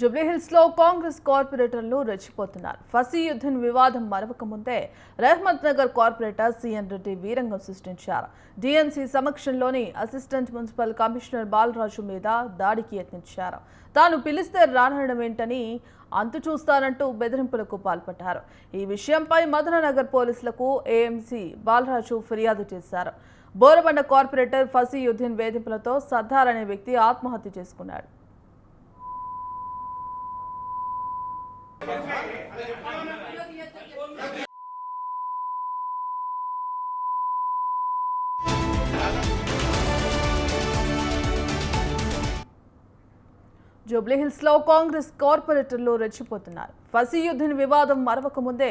జూబ్లీహిల్స్లో కాంగ్రెస్ కార్పొరేటర్లు రెచ్చిపోతున్నారు. ఫసీయుద్దీన్ వివాదం మరవక ముందే రెహమత్ నగర్ కార్పొరేటర్ సిఎన్ రెడ్డి వీరంగం సృష్టించారు. డిఎన్సీ సమక్షంలోని అసిస్టెంట్ మున్సిపల్ కమిషనర్ బాలరాజు మీద దాడికి యత్నించారు. తాను పిలిస్తే రానడం ఏంటని అంతు చూస్తానంటూ బెదిరింపులకు పాల్పడ్డారు. ఈ విషయంపై మదననగర్ పోలీసులకు ఏఎంసీ బాలరాజు ఫిర్యాదు చేశారు. బోరబండ కార్పొరేటర్ ఫసీ యుద్ధన్ వేధింపులతో సర్దార్ అనే వ్యక్తి ఆత్మహత్య చేసుకున్నాడు. Okay. జూబ్లీహిల్స్లో కాంగ్రెస్ కార్పొరేటర్లు రెచ్చిపోతున్నారు. ఫసీయుద్దీన్ వివాదం మరవక ముందే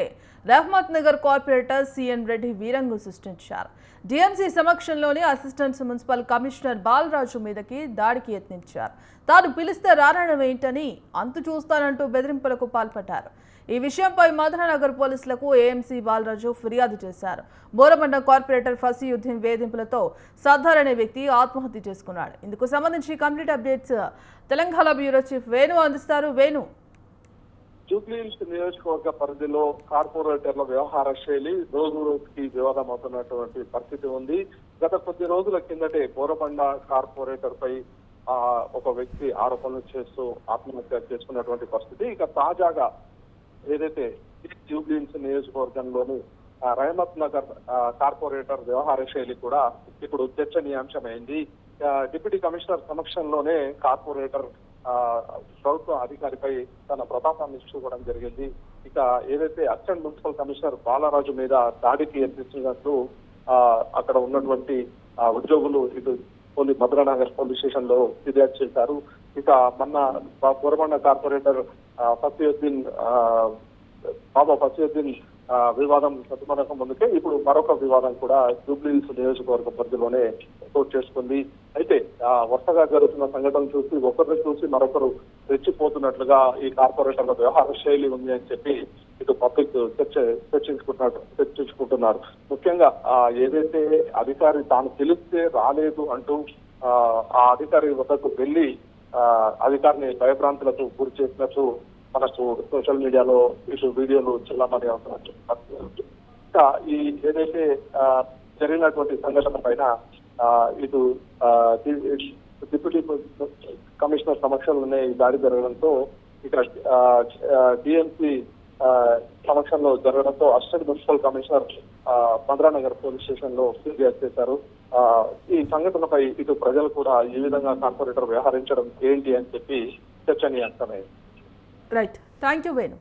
రహమత్ నగర్ కార్పొరేటర్ సిఎన్ రెడ్డి వీరంగు సృష్టించారు. డిఎంసీ సమక్షంలోని అసిస్టెంట్ మున్సిపల్ కమిషనర్ బాలరాజు మీదకి దాడికి యత్నించారు. తాను పిలిస్తే రానడం ఏంటని అంతు చూస్తానంటూ బెదిరింపులకు పాల్పడ్డారు. ఈ విషయంపై మధురనగర్ పోలీసులకు ఏఎంసీ బాలరాజు ఫిర్యాదు చేశారు. బోరబండ కార్పొరేటర్ ఫసీయుద్దీన్ వేధింపులతో సర్దార్ అనే వ్యక్తి ఆత్మహత్య చేసుకున్నాడు. ఇందుకు సంబంధించి complete updates Telangana bureau chief Venu అందిస్తారు. వేణు. జూబ్లీహిల్స్ నియోజకవర్గ పరిధిలో కార్పొరేటర్ల వ్యవహార శైలి రోజు రోజుకి వివాదం అవుతున్నటువంటి పరిస్థితి ఉంది. గత కొద్ది రోజుల కిందటే బోరబండ కార్పొరేటర్ పై ఒక వ్యక్తి ఆరోపణలు చేస్తూ ఆత్మహత్య చేసుకున్నటువంటి పరిస్థితి. ఇక తాజాగా ఏదైతే జూబ్లీహిల్స్ నియోజకవర్గంలోని రహమత్ నగర్ కార్పొరేటర్ వ్యవహార శైలి కూడా ఇప్పుడు చర్చనీయాంశమైంది. డిప్యూటీ కమిషనర్ సమక్షంలోనే కార్పొరేటర్ ప్రభుత్వ అధికారిపై తన ప్రతాపాన్ని చూపడం జరిగింది. ఇక ఏదైతే అసిస్టెంట్ మున్సిపల్ కమిషనర్ బాలరాజు మీద దాడికి యత్నిస్తున్నట్టు ఆ, అక్కడ ఉన్నటువంటి ఉద్యోగులు ఇటు పోలీస్ భద్రానగర్ పోలీస్ స్టేషన్లో ఫిర్యాదు చేశారు. ఇక మొన్న బోరబండ కార్పొరేటర్ ఆ, ఫసీయుద్దీన్ ఆ, బాబా ఫసీయుద్దీన్ వివాదం సతుమనక ముందుకే ఇప్పుడు మరొక వివాదం కూడా జూబ్లీహిల్స్ నియోజకవర్గ పరిధిలోనే చోటు చేసుకుంది. అయితే ఆ, వరుసగా జరుగుతున్న సంఘటనలు చూసి ఒకరిని చూసి మరొకరు రెచ్చిపోతున్నట్లుగా ఈ కార్పొరేటర్ల వ్యవహార శైలి ఉంది అని చెప్పి ఇటు పబ్లిక్ చర్చ చర్చించుకుంటున్నారు చర్చించుకుంటున్నారు. ముఖ్యంగా ఆ, ఏదైతే అధికారి తాను తెలిస్తే రాలేదు అంటూ ఆ, అధికారి వద్దకు వెళ్ళి ఆ, అధికారిని భయభ్రాంతులకు గురి చేసినట్టు మనకు సోషల్ మీడియాలో ఇటు వీడియోలు చల్లమని అవుతున్నట్టు. ఇంకా ఈ ఏదైతే ఆ, జరిగినటువంటి సంఘటన పైన ఆ, ఇటు డిప్యూటీ కమిషనర్ సమక్షంలోనే ఈ దాడి జరగడంతో ఇక్కడ డిఎంసీ సమక్షంలో జరగడంతో అసిస్టెంట్ మున్సిపల్ కమిషనర్ ఆ, మంద్రానగర్ పోలీస్ స్టేషన్లో ఫిర్యాదు చేశారు. ఆ, ఈ సంఘటనపై ఇటు ప్రజలు కూడా ఈ విధంగా కార్పొరేటర్ వ్యవహరించడం ఏంటి అని చెప్పి చర్చనీయాంశమైంది Right. Thank you, Venu.